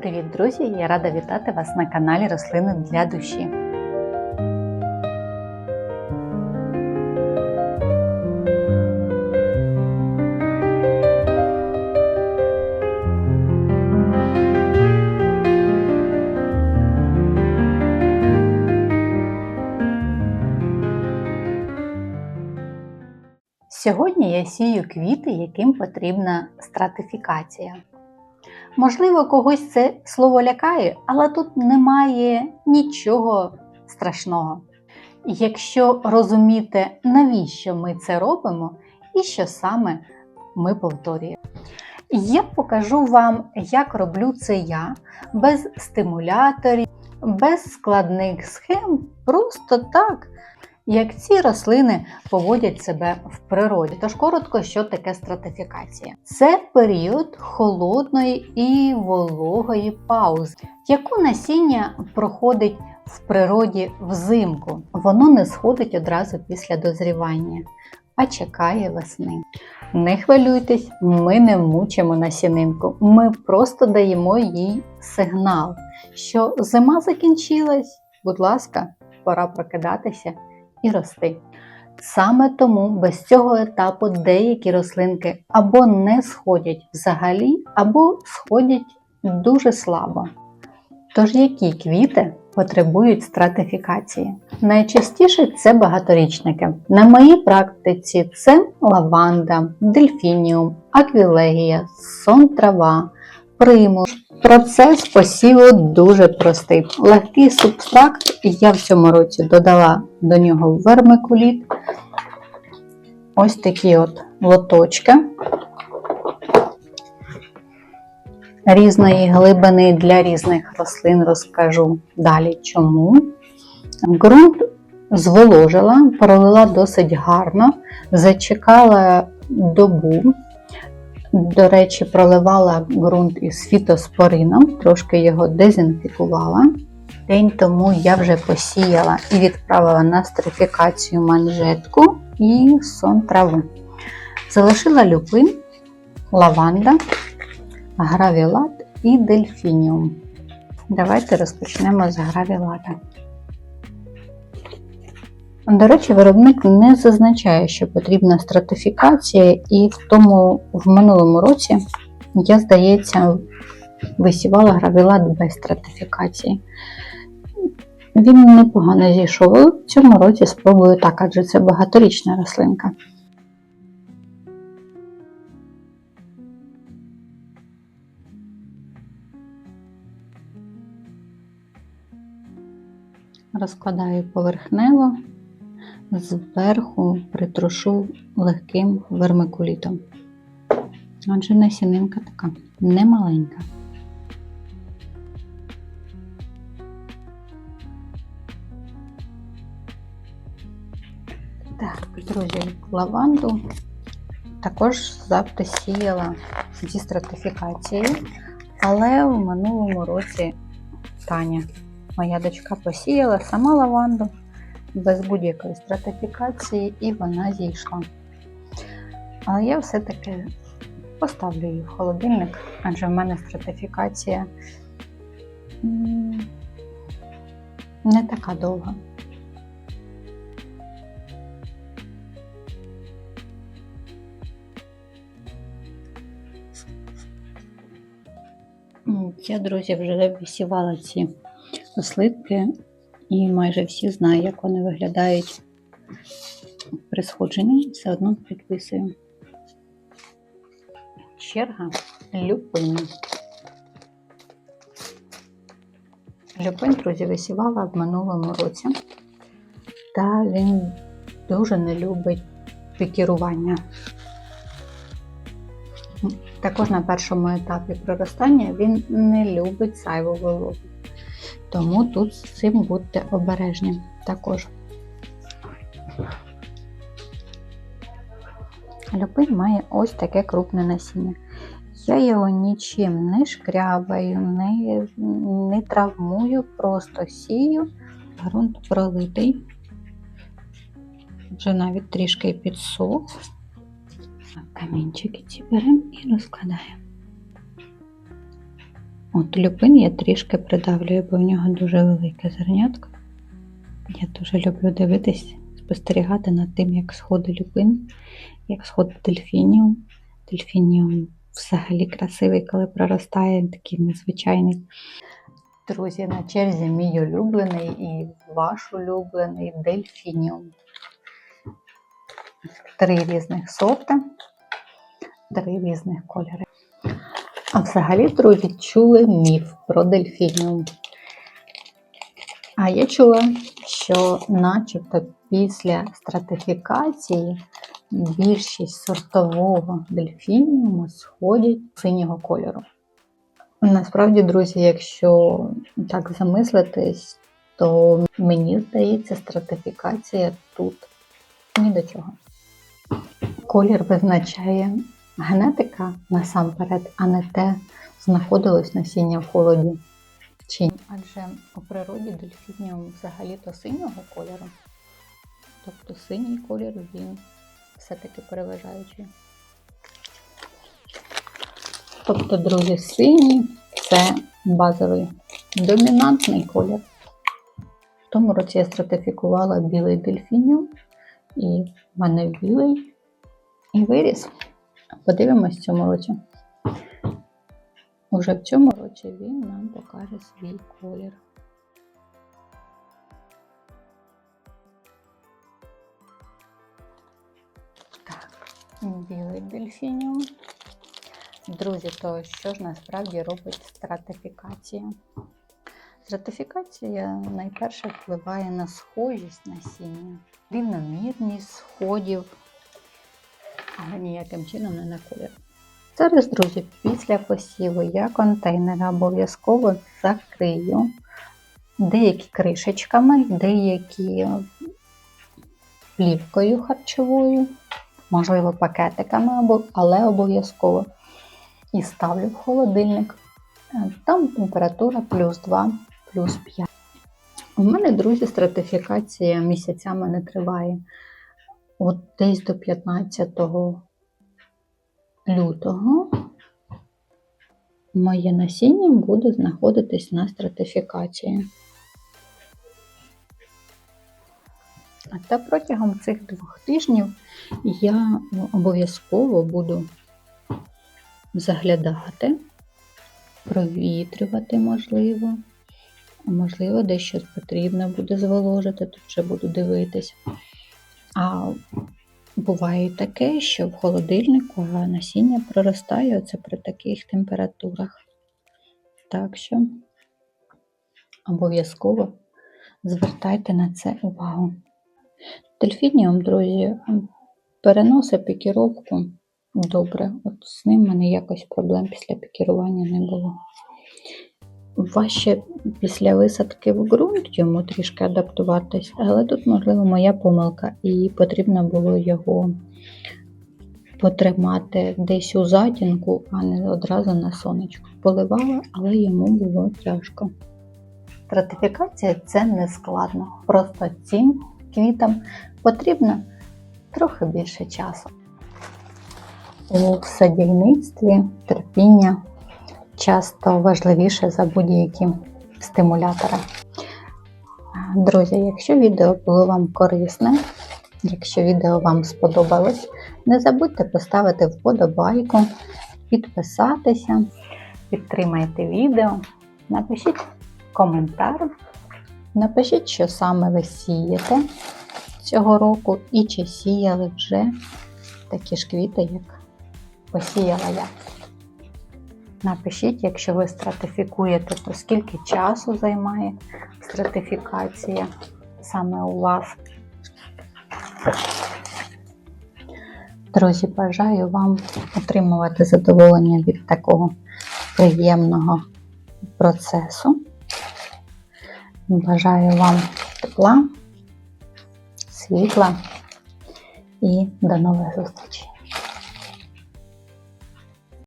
Привіт, друзі! Я рада вітати вас на каналі Рослини для душі. Сьогодні я сію квіти, яким потрібна стратифікація. Можливо, когось це слово лякає, але тут немає нічого страшного. Якщо розуміти, навіщо ми це робимо і що саме ми повторюємо. Я покажу вам, як роблю це я без стимуляторів, без складних схем, просто так, як ці рослини поводять себе в природі. Тож коротко, що таке стратифікація? Це період холодної і вологої паузи, яку насіння проходить в природі взимку. Воно не сходить одразу після дозрівання, а чекає весни. Не хвилюйтесь, ми не мучимо насінинку, ми просто даємо їй сигнал, що зима закінчилась. Будь ласка, пора прокидатися і рости. Саме тому без цього етапу деякі рослинки або не сходять взагалі, або сходять дуже слабо. Тож які квіти потребують стратифікації? Найчастіше це багаторічники. На моїй практиці це лаванда, дельфініум, аквілегія, сон трава, примуш. Процес посіву дуже простий. Легкий субстракт, я в цьому році додала до нього вермикуліт. Ось такі от лоточки різної глибини для різних рослин розкажу далі чому. Ґрунт зволожила, пролила досить гарно, зачекала добу. До речі, проливала ґрунт із фітоспорином, трошки його дезінфікувала. День тому я вже посіяла і відправила на стрифікацію манжетку і сон траву. Залишила люпин, лаванда, гравілат і дельфініум. Давайте розпочнемо з гравілата. До речі, виробник не зазначає, що потрібна стратифікація, і в тому в минулому році, я, здається, висівала гравілат без стратифікації. Він непогано зійшов, в цьому році спробую так, адже це багаторічна рослинка. Розкладаю поверхнево, зверху притрушу легким вермикулітом. Отже, насінинка така немаленька. Так, друзі, лаванду також завжди сіяла зі стратифікацією, але в минулому році Таня, моя дочка, посіяла сама лаванду без будь-якої стратифікації, і вона зійшла. Але я все-таки поставлю її в холодильник, адже в мене стратифікація не така довга. Я, друзі, вже висівала ці слитки і майже всі знають, як вони виглядають при сходженні. Все одно підписую. Черга люпину. Люпин, друзі, висівала в минулому році, та він дуже не любить пікірування. Також на першому етапі проростання він не любить зайву вологу. Тому тут з цим будьте обережні також. Люпин має ось таке крупне насіння. Я його нічим не шкрябаю, не, не травмую, просто сію, ґрунт пролитий. Вже навіть трішки підсох. Камінчики ці беремо і розкладаємо. От люпин я трішки придавлюю, бо в нього дуже велике зернятко. Я дуже люблю дивитись, спостерігати над тим, як сходить люпин, як сходить дельфініум. Дельфініум взагалі красивий, коли проростає, такий незвичайний. Друзі, на черзі мій улюблений і ваш улюблений дельфініум. Три різних сорти, три різних кольори. А взагалі, друзі, чули міф про дельфініум. А я чула, що начебто після стратифікації більшість сортового дельфініуму сходять синього кольору. Насправді, друзі, якщо так замислитись, то мені здається, стратифікація тут ні до чого. Колір визначає генетика насамперед, а не те, знаходилось насіння в холоді. Чи. Адже у природі дельфініум взагалі-то синього кольору. Тобто синій колір він все-таки переважаючий. Тобто, друзі, синій це базовий домінантний колір. В тому році я стратифікувала білий дельфініум, і в мене білий і виріс. Подивимось в цьому році. Уже в цьому році він нам покаже свій колір. Білий дельфініум. Друзі, то що ж насправді робить стратифікація? Стратифікація найперше впливає на схожість насіння, рівномірність сходів, але ніяким чином не на колір. Зараз, друзі, після посіву я контейнери обов'язково закрию деякі кришечками, деякі плівкою харчовою, можливо, пакетиками, але обов'язково. І ставлю в холодильник. Там температура плюс 2, плюс 5. У мене, друзі, стратифікація місяцями не триває. От десь до 15 лютого моє насіння буде знаходитись на стратифікації. Та протягом цих двох тижнів я обов'язково буду заглядати, провітрювати можливо. Можливо, десь щось потрібно буде зволожити, тут вже буду дивитись. А буває таке, що в холодильнику насіння проростає оце при таких температурах. Так що обов'язково звертайте на це увагу. Дельфініум, друзі, переносить пікіровку добре. От з ним в мене якось проблем після пікірування не було. Важче після висадки в ґрунт йому трішки адаптуватись, але тут, можливо, моя помилка, і потрібно було його потримати десь у затінку, а не одразу на сонечку. Поливала, але йому було тяжко. Стратифікація це не складно. Просто цим квітам потрібно трохи більше часу. У садівництві терпіння часто важливіше за будь-які стимулятори. Друзі, якщо відео було вам корисне, якщо відео вам сподобалось, не забудьте поставити вподобайку, підписатися, підтримайте відео, напишіть коментар, напишіть, що саме ви сієте цього року і чи сіяли вже такі ж квіти, як посіяла я. Напишіть, якщо ви стратифікуєте, то скільки часу займає стратифікація саме у вас. Друзі, бажаю вам отримувати задоволення від такого приємного процесу. Бажаю вам тепла, світла і до нових зустрічей!